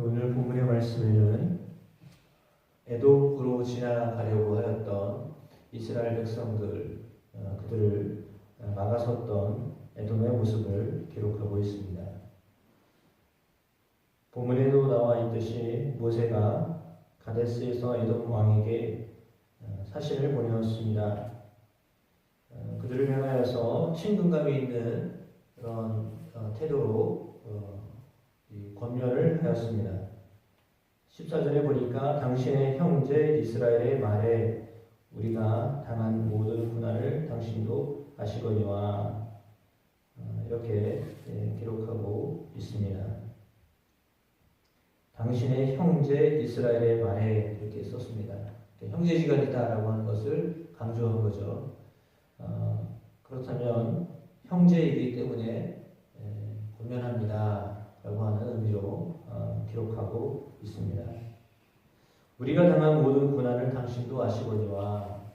오늘 본문의 말씀에는 에돔으로 지나가려고 하였던 이스라엘 백성들 어, 그들을 막아섰던 에돔의 모습을 기록하고 있습니다. 본문에도 나와 있듯이 모세가 가데스에서 에돔 왕에게 어, 사신을 보내었습니다. 어, 그들을 향하여서 친근감이 있는 그런 어, 태도로 권면을 하였습니다. 14절에 보니까 당신의 형제 이스라엘의 말에 우리가 당한 모든 고난을 당신도 아시거니와 이렇게 예, 기록하고 있습니다. 당신의 형제 이스라엘의 말에 이렇게 썼습니다. 형제지간이다라고 하는 것을 강조한 거죠. 어, 그렇다면 형제이기 때문에 권면합니다 라고 하는 의미로 어, 기록하고 있습니다. 우리가 당한 모든 고난을 당신도 아시거니와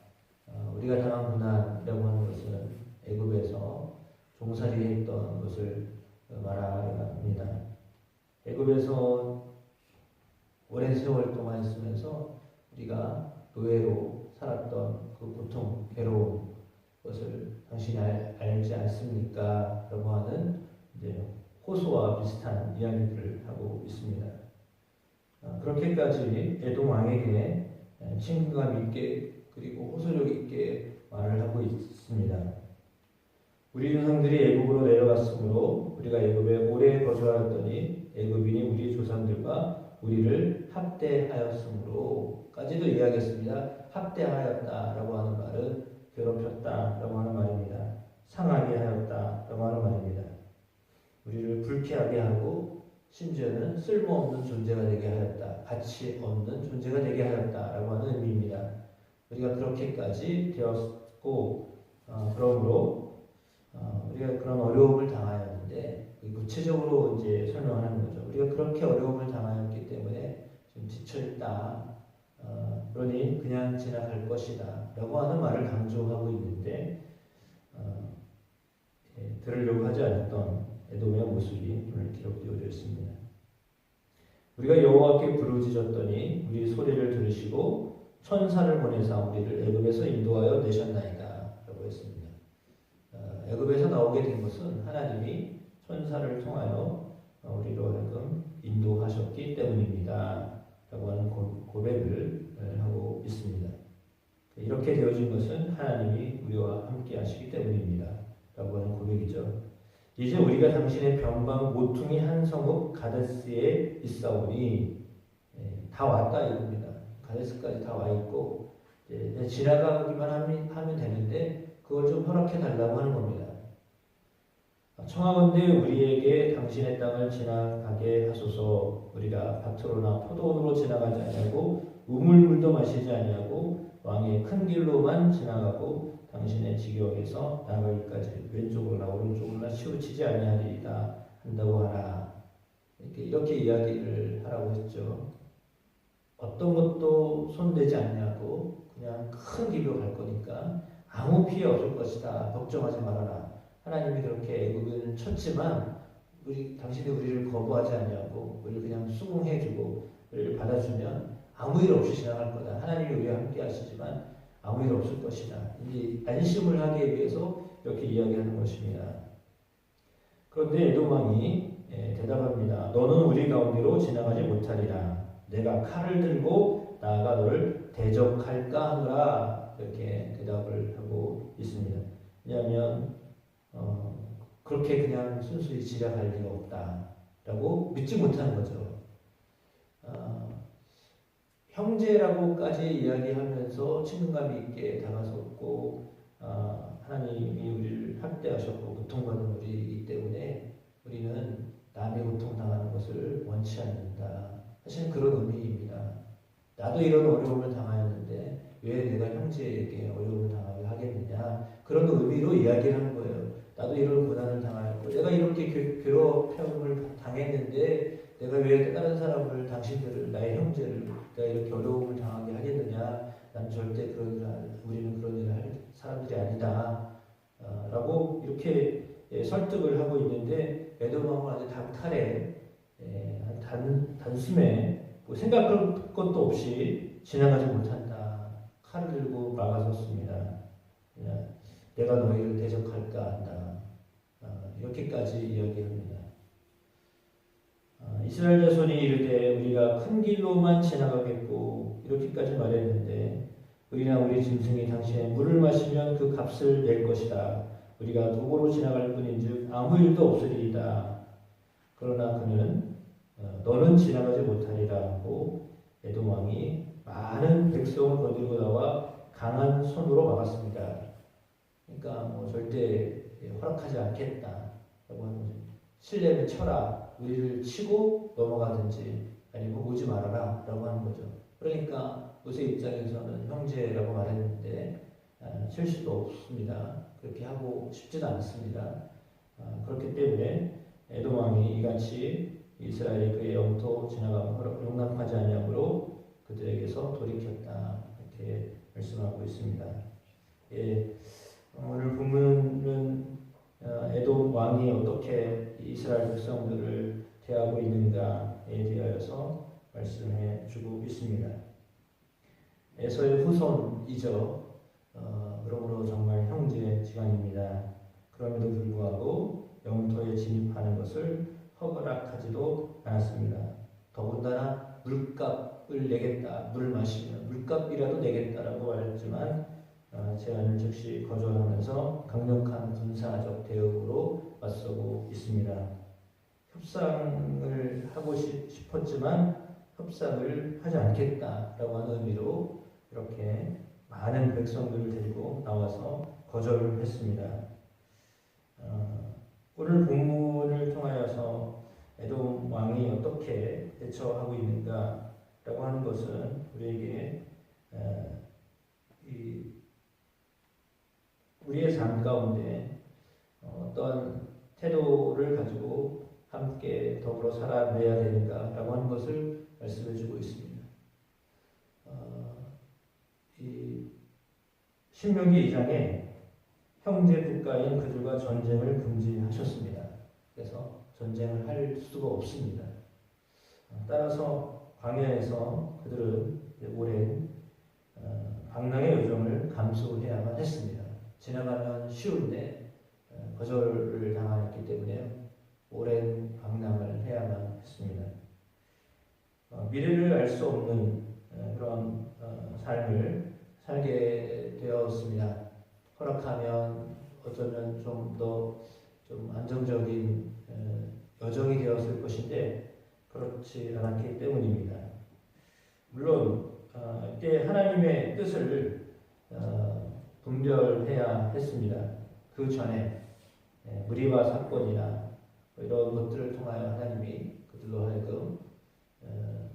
어, 우리가 당한 고난이라고 하는 것은 애굽에서 종살이 했던 것을 말합니다. 애굽에서 오랜 세월 동안 있으면서 우리가 노예로 살았던 그 고통, 괴로움, 것을 당신이 알, 알지 않습니까? 라고 하는 이제 호소와 비슷한 이야기들을 하고 있습니다. 어, 그렇게까지 에돔 왕에게 친근감 있게 그리고 호소력 있게 말을 하고 있습니다. 우리 조상들이 애굽으로 내려갔으므로 우리가 애굽에 오래 거주하였더니 애굽인이 우리 조상들과 우리를 학대하였으므로까지도 이야기했습니다. 학대하였다라고 하는 말은 괴롭혔다라고 하는 말입니다. 상하게 하였다라고 하는 말입니다. 우리를 불쾌하게 하고 심지어는 쓸모없는 존재가 되게 하였다. 가치 없는 존재가 되게 하였다 라고 하는 의미입니다. 우리가 그렇게까지 되었고 어, 그러므로 어, 우리가 그런 어려움을 당하였는데 구체적으로 이제 설명하는 거죠. 우리가 그렇게 어려움을 당하였기 때문에 좀 지쳐 있다. 어, 그러니 그냥 지나갈 것이다. 라고 하는 말을 강조하고 있는데 어, 예, 들으려고 하지 않았던 에돔의 모습이 오늘 기록되어 있습니다. 우리가 여호와께 부르짖었더니 우리 소리를 들으시고 천사를 보내사 우리를 애굽에서 인도하여 내셨나이다. 라고 했습니다. 어, 애굽에서 나오게 된 것은 하나님이 천사를 통하여 우리로 하여금 인도하셨기 때문입니다. 라고 하는 고백을 하고 있습니다. 이렇게 되어진 것은 하나님이 우리와 함께 하시기 때문입니다. 라고 하는 고백이죠. 이제 우리가 당신의 변방 모퉁이 한 성읍 가데스에 있사오니 다 왔다 이겁니다. 가데스까지 다 와 있고 지나가기만 하면 되는데 그걸 좀 허락해 달라고 하는 겁니다. 청하건대 우리에게 당신의 땅을 지나가게 하소서 우리가 밭으로나 포도원으로 지나가지 아니하고 우물물도 마시지 아니하고 왕의 큰 길로만 지나가고 당신의 지경에서 나가기까지 왼쪽으로나 오른쪽으로나 치우치지 아니하리이다 한다고 하라 이렇게, 이렇게 이야기를 하라고 했죠. 어떤 것도 손대지 않냐고 그냥 큰 길로 갈 거니까 아무 피해 없을 것이다 걱정하지 말아라 하나님이 그렇게 애굽을 쳤지만 우리 당신이 우리를 거부하지 않냐고 우리를 그냥 수긍해주고 우리를 받아주면 아무 일 없이 지나갈 거다. 하나님이 우리와 함께 하시지만 아무 일 없을 것이다. 이 안심을 하기 위해서 이렇게 이야기하는 것입니다. 그런데 에도왕이 예, 대답합니다. 너는 우리 가운데로 지나가지 못하리라. 내가 칼을 들고 나아가 너를 대적할까 하노라. 이렇게 대답을 하고 있습니다. 왜냐하면 어, 그렇게 그냥 순수히 지략할 리가 없다라고 믿지 못하는 거죠. 어, 형제라고까지 이야기하면서 친근감 있게 다가섰고 어, 하나님이 우리를 학대하셨고 고통받은 우리이기 때문에 우리는 남의 고통당하는 것을 원치 않는다. 사실 그런 의미입니다. 나도 이런 어려움을 당하였는데 왜 내가 형제에게 어려움을 당하게 하겠느냐 그런 의미로 이야기를 하는 거예요. 나도 이런 고난을 당하였고 내가 이렇게 괴롭힘을 당했는데 내가 왜 다른 사람을 당신들을 나의 형제를 내가 이렇게 어려움을 당하게 하겠느냐 난 절대 그런 일 우리는 그런 일을 할 사람들이 아니다 어, 라고 이렇게 예, 설득을 하고 있는데 에도망은 아주 단칼에 예, 단, 단숨에 뭐 생각할 것도 없이 지나가지 못한다. 칼을 들고 막아섰습니다. 내가 너희를 대적할까 한다. 어, 이렇게까지 이야기합니다. 어, 이스라엘 자손이 이르되 우리가 큰 길로만 지나가겠고 이렇게까지 말했는데 우리나 우리 짐승이 당신의 물을 마시면 그 값을 낼 것이다. 우리가 도보로 지나갈 뿐인즉 아무 일도 없으리이다. 그러나 그는 어, 너는 지나가지 못하리라 하고 에돔 왕이 많은 백성을 거두고 나와 강한 손으로 막았습니다. 그러니까 뭐 절대 허락하지 않겠다라고 하는 거죠. 실례를 쳐라. 우리를 치고 넘어가든지 아니면 오지 말아라 라고 하는 거죠. 그러니까 모세 입장에서는 형제라고 말했는데 아, 칠 수도 없습니다. 그렇게 하고 싶지도 않습니다. 아, 그렇기 때문에 에돔 왕이 이같이 이스라엘이 그의 영토 지나가고 용납하지 아니함으로 그들에게서 돌이켰다 이렇게 말씀하고 있습니다. 예, 오늘 본문은 어, 에돔 왕이 어떻게 이스라엘 백성들을 대하고 있는가에 대하여서 말씀해 주고 있습니다. 에서의 후손이죠. 어, 그러므로 정말 형제지간입니다. 그럼에도 불구하고 영토에 진입하는 것을 허락하지도 않았습니다. 더군다나 물값을 내겠다, 물 마시면 물값이라도 내겠다라고 말했지만 어, 제안을 즉시 거절하면서 강력한 군사적 대응으로 맞서고 있습니다. 협상을 하고 싶었지만 협상을 하지 않겠다라고 하는 의미로 이렇게 많은 백성들을 데리고 나와서 거절을 했습니다. 어, 오늘 본문을 통하여서 에돔 왕이 어떻게 대처하고 있는가라고 하는 것은 우리에게 어, 이 우리의 삶 가운데 어떤 태도를 가지고 함께 더불어 살아내야 되는가라고 하는 것을 말씀해 주고 있습니다. 어, 이 신명기 2장에 형제 국가인 그들과 전쟁을 금지하셨습니다. 그래서 전쟁을 할 수가 없습니다. 어, 따라서 광야에서 그들은 오랜 어, 방랑의 여정을 감수해야만 했습니다. 지나가면 쉬운데 어, 거절을 당하였기 때문에 오랜 방랑을 해야만 했습니다. 미래를 알 수 없는 그런 삶을 살게 되었습니다. 허락하면 어쩌면 좀 더 좀 안정적인 여정이 되었을 것인데 그렇지 않았기 때문입니다. 물론 어, 이때 하나님의 뜻을 어, 분별해야 했습니다. 그 전에 무리바 사건이나 뭐 이런 것들을 통하여 하나님이 그들로 하여금 어,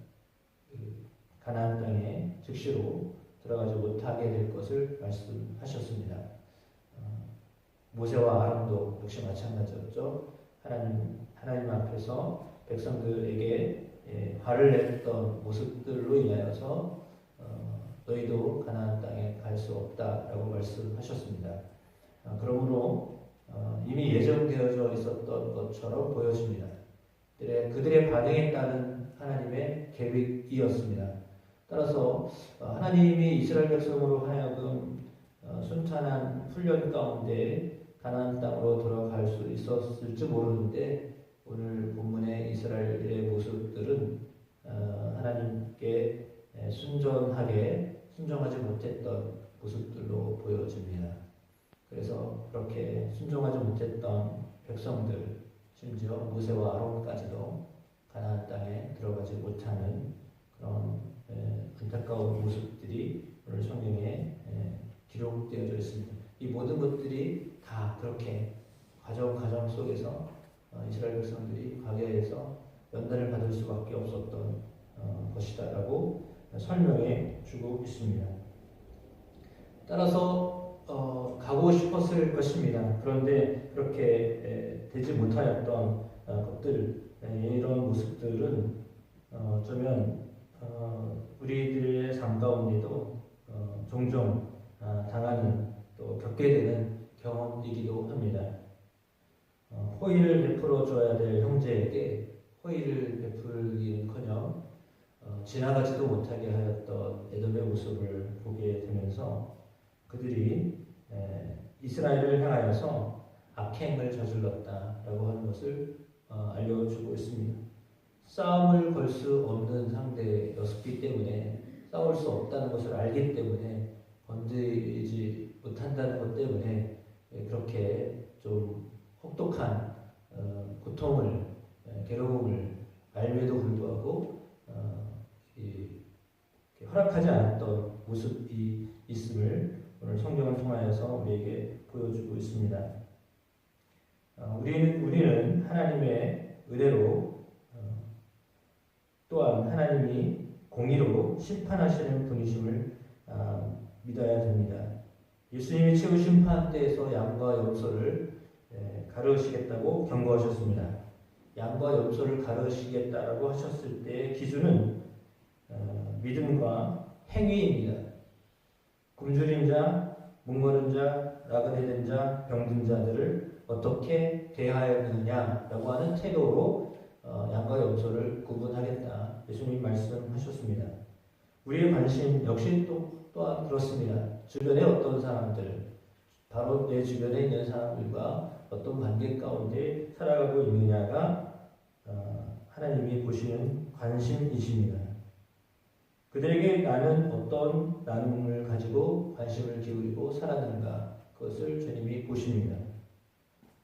그 가나안 땅에 즉시로 들어가지 못하게 될 것을 말씀하셨습니다. 모세와 아론도 역시 마찬가지였죠. 하나님 하나님 앞에서 백성들에게 예, 화를 냈던 모습들로 인하여서 어, 너희도 가나안 땅에 갈 수 없다라고 말씀하셨습니다. 어, 그러므로 어, 이미 예정되어져 있었던 것처럼 보여집니다. 그들의, 반응에 따른 하나님의 계획이었습니다. 따라서 어, 하나님이 이스라엘 백성으로 하여금 어, 순탄한 훈련 가운데 가나안 땅으로 들어갈 수 있었을지 모르는데 오늘 본문의 이스라엘의 모습들은 어, 하나님께 순전하게 순종하지 못했던 모습들로 보여집니다. 그래서 그렇게 순종하지 못했던 백성들, 심지어 모세와 아론까지도 가나안 땅에 들어가지 못하는 그런 안타까운 모습들이 오늘 성경에 기록되어져 있습니다. 이 모든 것들이 다 그렇게 과정 과정 속에서 어, 이스라엘 백성들이 광야에서 연단을 받을 수밖에 없었던 어, 것이다라고 설명해 주고 있습니다. 따라서 어, 가고 싶었을 것입니다. 그런데 그렇게 되지 못하였던 것들 이런 모습들은 어쩌면 우리들의 삶 가운데도 종종 아, 당하는 또 겪게 되는 경험이기도 합니다. 어, 호의를 베풀어 줘야 될 형제에게 호의를 베풀기는커녕 지나가지도 못하게 하였던 에돔의 모습을 보게 되면서 그들이 에, 이스라엘을 향하여서 악행을 저질렀다라고 하는 것을 어, 알려주고 있습니다. 싸움을 걸 수 없는 상대였기 때문에 싸울 수 없다는 것을 알기 때문에 건드리지 못한다는 것 때문에 예, 그렇게 좀 혹독한 어, 고통을 예, 괴로움을 알매도 불구하고 어, 이, 허락하지 않았던 모습이 있음을 오늘 성경을 통하여서 우리에게 보여주고 있습니다. 어, 우리는 우리는 하나님의 은혜로 어, 또한 하나님이 공의로 심판하시는 분이심을 아, 믿어야 됩니다. 예수님이 최후 심판 때에서 양과 염소를 예, 가르시겠다고 경고하셨습니다. 양과 염소를 가르시겠다라고 하셨을 때 기준은 어, 믿음과 행위입니다. 굶주린 자, 목마른 자, 나그네된 자, 병든 자들을 어떻게 대하였느냐라고 하는 태도로 어, 양과 염소를 구분하겠다. 예수님 말씀하셨습니다. 우리의 관심 역시 또 또한 그렇습니다. 주변에 어떤 사람들, 바로 내 주변에 있는 사람들과 어떤 관계 가운데 살아가고 있느냐가 어, 하나님이 보시는 관심이십니다. 그들에게 나는 어떤 나눔을 가지고 관심을 기울이고 살았는가 그것을 주님이 보십니다.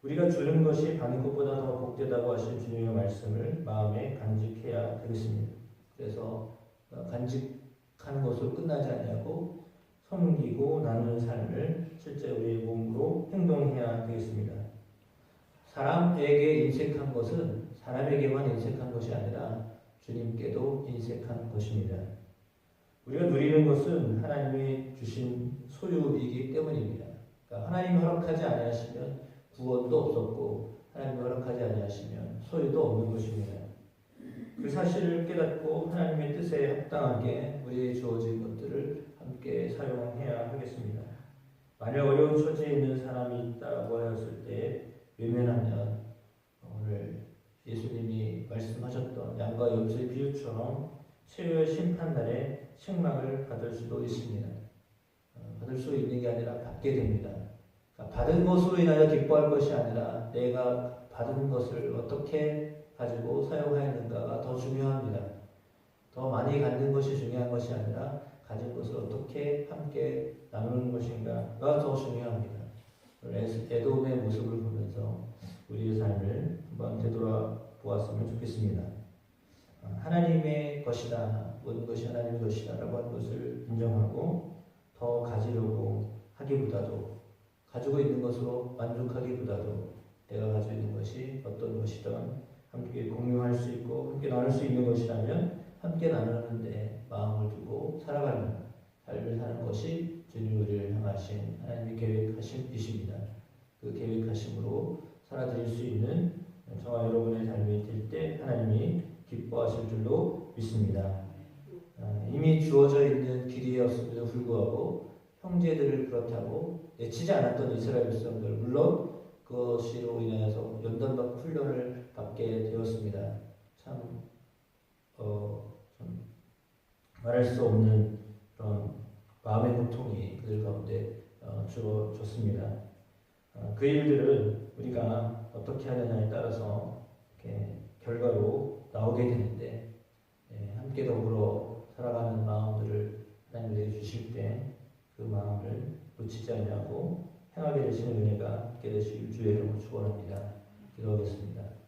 우리가 주는 것이 받는 것보다 더 복되다고 하신 주님의 말씀을 마음에 간직해야 되겠습니다. 그래서 어, 간직하는 것으로 끝나지 아니하고 섬기고 나누는 삶을 실제 우리의 몸으로 행동해야 되겠습니다. 사람에게 인색한 것은 사람에게만 인색한 것이 아니라 주님께도 인색한 것입니다. 우리가 누리는 것은 하나님이 주신 소유이기 때문입니다. 그러니까 하나님 허락하지 아니하시면 구원도 없었고 하나님 허락하지 아니하시면 소유도 없는 것입니다. 그 사실을 깨닫고 하나님의 뜻에 합당하게 우리의 주어진 것들을 함께 사용해야 하겠습니다. 만약 어려운 처지에 있는 사람이 있다고 하였을 때 외면하면 오늘 예수님이 말씀하셨던 양과 염소의 비유처럼 최후의 심판날에 책망을 받을 수도 있습니다. 어, 받을 수 있는 게 아니라 받게 됩니다. 그러니까 받은 것으로 인하여 기뻐할 것이 아니라 내가 받은 것을 어떻게 가지고 사용하였는가가 더 중요합니다. 더 많이 갖는 것이 중요한 것이 아니라 가진 것을 어떻게 함께 나누는 것인가가 더 중요합니다. 에돔의 모습을 보면서 우리의 삶을 한번 되돌아 보았으면 좋겠습니다. 아, 하나님의 것이다, 모든 것이 하나님의 것이다라고 하는 것을 인정하고 더 가지려고 하기보다도 가지고 있는 것으로 만족하기보다도 내가 가지고 있는 것이 어떤 것이든 함께 공유할 수 있고 함께 나눌 수 있는 것이라면 함께 나누는데 마음을 두고 살아가는 삶을 사는 것이 주님 우리를 향하신 하나님의 계획하심이십니다. 그 계획하심으로 살아드릴 수 있는 저와 여러분의 삶이 될 때 하나님이 기뻐하실 줄로 믿습니다. 아, 이미 주어져 있는 길이었음에도 불구하고 형제들을 그렇다고 내치지 않았던 이스라엘 백성들 물론 그것으로 인해서 연단받고 훈련을 받게 되었습니다. 참, 어, 참 말할 수 없는 그런 마음의 고통이 그들 가운데 어, 주어졌습니다. 어, 그 일들은 우리가 어떻게 하느냐에 따라서 결과로 나오게 되는데 예, 함께 더불어 살아가는 마음들을 하나님 내주실 때 그 마음을 놓치지 않냐고 행하게 되시는 은혜가 있게 되시길 주의 이름으로 축원합니다. 기도하겠습니다.